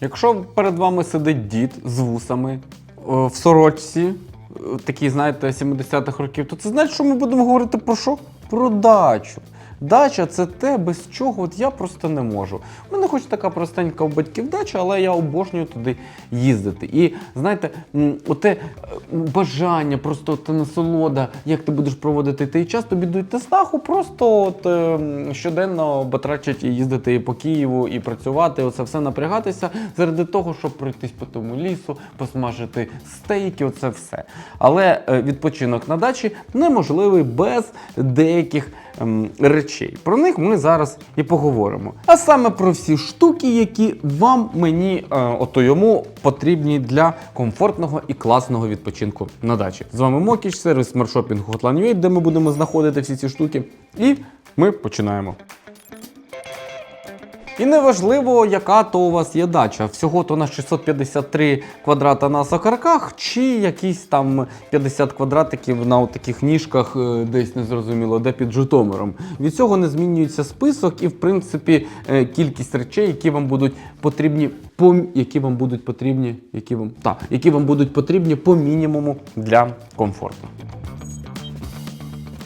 Якщо перед вами сидить дід з вусами е, в сорочці, такі, знаєте, 70-х років, то це значить, що ми будемо говорити про що? Про дачу. Дача це те, без чого от я просто не можу. У мене хоч така простенька у батьків дача, але я обожнюю туди їздити. І знаєте, оте бажання, просто те насолода, як ти будеш проводити той час, тобі дають на снаху, просто от, е, щоденно батрачать і їздити і по Києву, і працювати, оце все напрягатися заради того, щоб пройтись по тому лісу, посмажити стейки, оце все. Але е, відпочинок на дачі неможливий без деяких ем, речей. Про них ми зараз і поговоримо. А саме про всі штуки, які вам, мені, е, ото йому потрібні для комфортного і класного відпочинку на дачі. З вами Мокіч, сервіс смартшопінгу Hotline.ua, де ми будемо знаходити всі ці штуки. І ми починаємо. І неважливо, яка то у вас є дача. Всього то на 653 квадрата на сахарках, чи якісь там 50 квадратиків на таких ніжках, е, десь незрозуміло, де під Житомиром. Від цього не змінюється список і, в принципі, е, кількість речей, які вам будуть потрібні по які вам будуть потрібні, які вам та, які вам будуть потрібні по мінімуму для комфорту.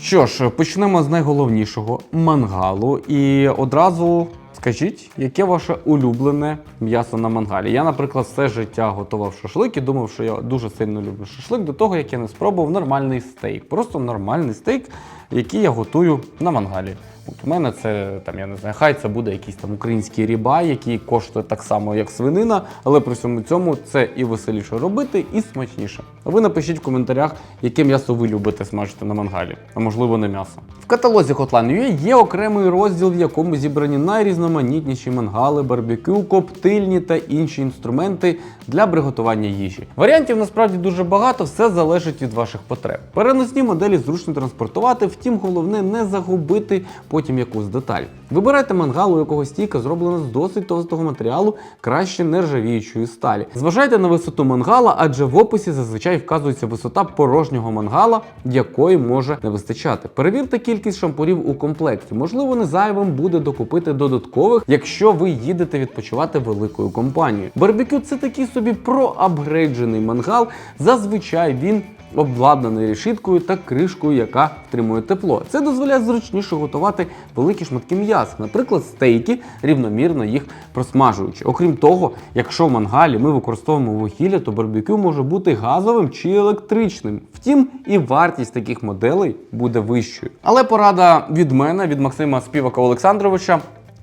Що ж, почнемо з найголовнішого мангалу. І одразу скажіть, яке ваше улюблене м'ясо на мангалі? Я, наприклад, все життя готував шашлик і думав, що я дуже сильно люблю шашлик до того, як я не спробував нормальний стейк. Просто нормальний стейк, який я готую на мангалі. От у мене це там, я не знаю, хай це буде якийсь там український рібай, який коштує так само, як свинина, але при всьому цьому це і веселіше робити, і смачніше. А ви напишіть в коментарях, яке м'ясо ви любите смажити на мангалі, а можливо не м'ясо. В каталозі Hotline.ua є окремий розділ, в якому зібрані найрізноманітніші мангали, барбекю, коптильні та інші інструменти для приготування їжі. Варіантів насправді дуже багато, все залежить від ваших потреб. Переносні моделі зручно транспортувати, втім, головне не загубити потім якусь деталь. Вибирайте мангал, у якого стійка зроблена з досить товстого матеріалу, краще нержавіючої сталі. Зважайте на висоту мангала, адже в описі зазвичай вказується висота порожнього мангала, якої може не вистачати. Перевірте кількість шампурів у комплекті. Можливо, не зайвим буде докупити додаткових, якщо ви їдете відпочивати великою компанією. Барбекю це такий собі проапгрейджений мангал. Зазвичай він обладнаний решіткою та кришкою, яка втримує тепло. Це дозволяє зручніше готувати великі шматки м'яса, наприклад, стейки, рівномірно їх просмажуючи. Окрім того, якщо в мангалі ми використовуємо вугілля, то барбекю може бути газовим чи електричним. Втім, і вартість таких моделей буде вищою. Але порада від мене, від Максима Співака Олександровича.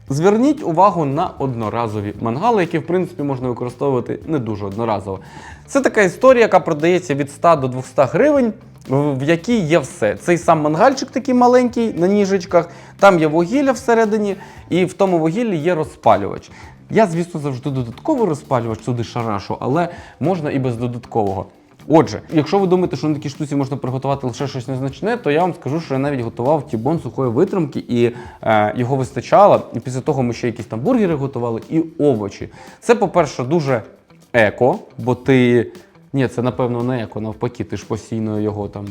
Зверніть увагу на одноразові мангали, які в принципі можна використовувати не дуже одноразово. Це така історія, яка продається від 100 до 200 гривень, в якій є все. Цей сам мангальчик такий маленький на ніжечках, там є вугілля всередині, і в тому вугіллі є розпалювач. Я, звісно, завжди додатковий розпалювач сюди шарашу, але можна і без додаткового. Отже, якщо ви думаєте, що на такій штуці можна приготувати лише щось незначне, то я вам скажу, що я навіть готував тібон сухої витримки, і е, його вистачало. І після того ми ще якісь там бургери готували і овочі. Це, по-перше, дуже еко, бо ти. Ні, це напевно не як навпаки, ти ж постійно його там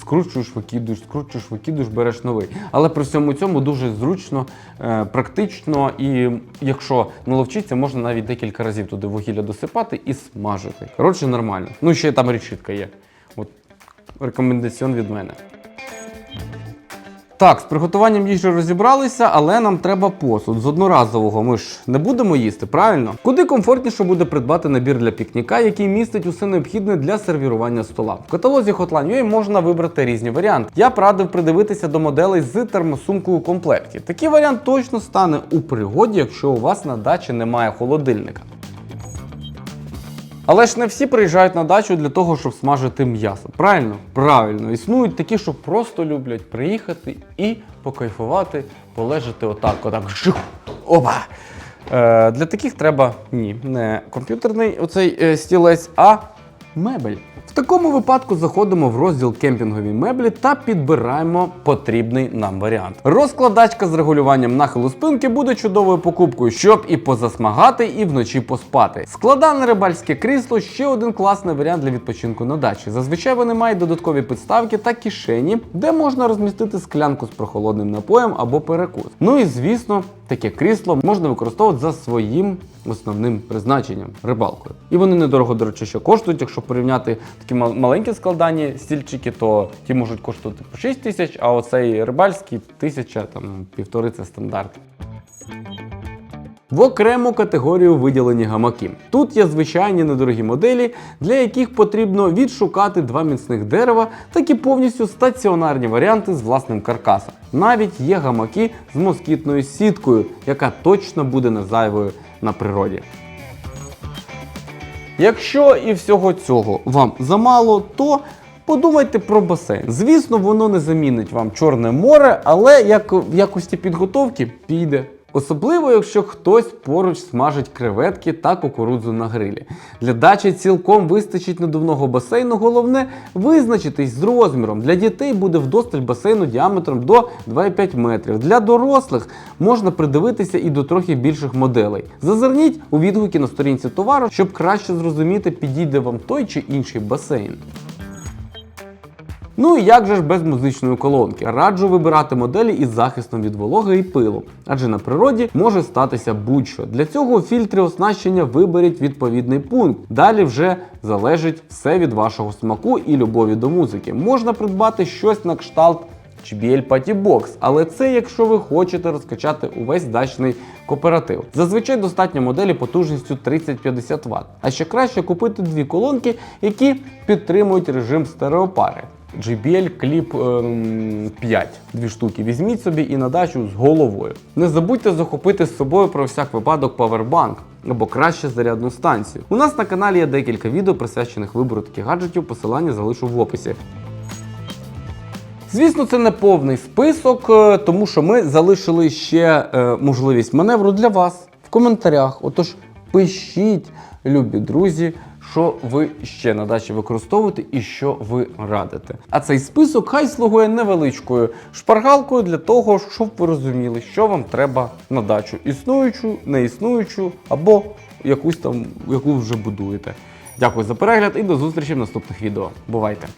скручуєш, викидуєш, скручуєш, викидуєш, береш новий. Але при всьому цьому дуже зручно, е, практично, і якщо наловчиться, можна навіть декілька разів туди вугілля досипати і смажити. Коротше, нормально. Ну, ще там решітка є. От рекомендаціон від мене. Так, з приготуванням їжі розібралися, але нам треба посуд. З одноразового ми ж не будемо їсти, правильно? Куди комфортніше буде придбати набір для пікніка, який містить усе необхідне для сервірування стола. В каталозі Hotline.ua можна вибрати різні варіанти. Я б радив придивитися до моделей з термосумкою у комплекті. Такий варіант точно стане у пригоді, якщо у вас на дачі немає холодильника. Але ж не всі приїжджають на дачу для того, щоб смажити м'ясо. Правильно? Правильно. Існують такі, що просто люблять приїхати і покайфувати, полежати отак, отак. Жух, Опа! Е, для таких треба ні, не комп'ютерний оцей е, стілець, а мебель. В такому випадку заходимо в розділ кемпінгові меблі та підбираємо потрібний нам варіант. Розкладачка з регулюванням нахилу спинки буде чудовою покупкою, щоб і позасмагати, і вночі поспати. Складане рибальське крісло ще один класний варіант для відпочинку на дачі. Зазвичай вони мають додаткові підставки та кишені, де можна розмістити склянку з прохолодним напоєм або перекус. Ну і звісно, таке крісло можна використовувати за своїм основним призначенням рибалкою. І вони недорого, до речі, що коштують. Якщо порівняти такі маленькі складані стільчики, то ті можуть коштувати по 6 тисяч, а оцей рибальський тисяча, там півтори це стандарт. В окрему категорію виділені гамаки. Тут є звичайні недорогі моделі, для яких потрібно відшукати два міцних дерева, так і повністю стаціонарні варіанти з власним каркасом. Навіть є гамаки з москітною сіткою, яка точно буде не зайвою на природі. Якщо і всього цього вам замало, то подумайте про басейн. Звісно, воно не замінить вам Чорне море, але як в якості підготовки піде. Особливо, якщо хтось поруч смажить креветки та кукурудзу на грилі. Для дачі цілком вистачить надувного басейну. Головне визначитись з розміром. Для дітей буде вдосталь басейну діаметром до 2,5 метрів. Для дорослих можна придивитися і до трохи більших моделей. Зазирніть у відгуки на сторінці товару, щоб краще зрозуміти, підійде вам той чи інший басейн. Ну і як же ж без музичної колонки? Раджу вибирати моделі із захистом від вологи і пилу, адже на природі може статися будь-що. Для цього у фільтрі оснащення виберіть відповідний пункт. Далі вже залежить все від вашого смаку і любові до музики. Можна придбати щось на кшталт JBL Party Box, але це якщо ви хочете розкачати увесь дачний кооператив. Зазвичай достатньо моделі потужністю 30-50 Вт. А ще краще купити дві колонки, які підтримують режим стереопари. JBL Clip ем, 5. Дві штуки візьміть собі і на дачу з головою. Не забудьте захопити з собою про всяк випадок павербанк або краще зарядну станцію. У нас на каналі є декілька відео, присвячених вибору таких гаджетів. Посилання залишу в описі. Звісно, це не повний список, е, тому що ми залишили ще е, можливість маневру для вас в коментарях. Отож, пишіть, любі друзі, що ви ще на дачі використовуєте і що ви радите. А цей список хай слугує невеличкою шпаргалкою для того, щоб ви розуміли, що вам треба на дачу існуючу, неіснуючу або якусь там, яку вже будуєте. Дякую за перегляд і до зустрічі в наступних відео. Бувайте!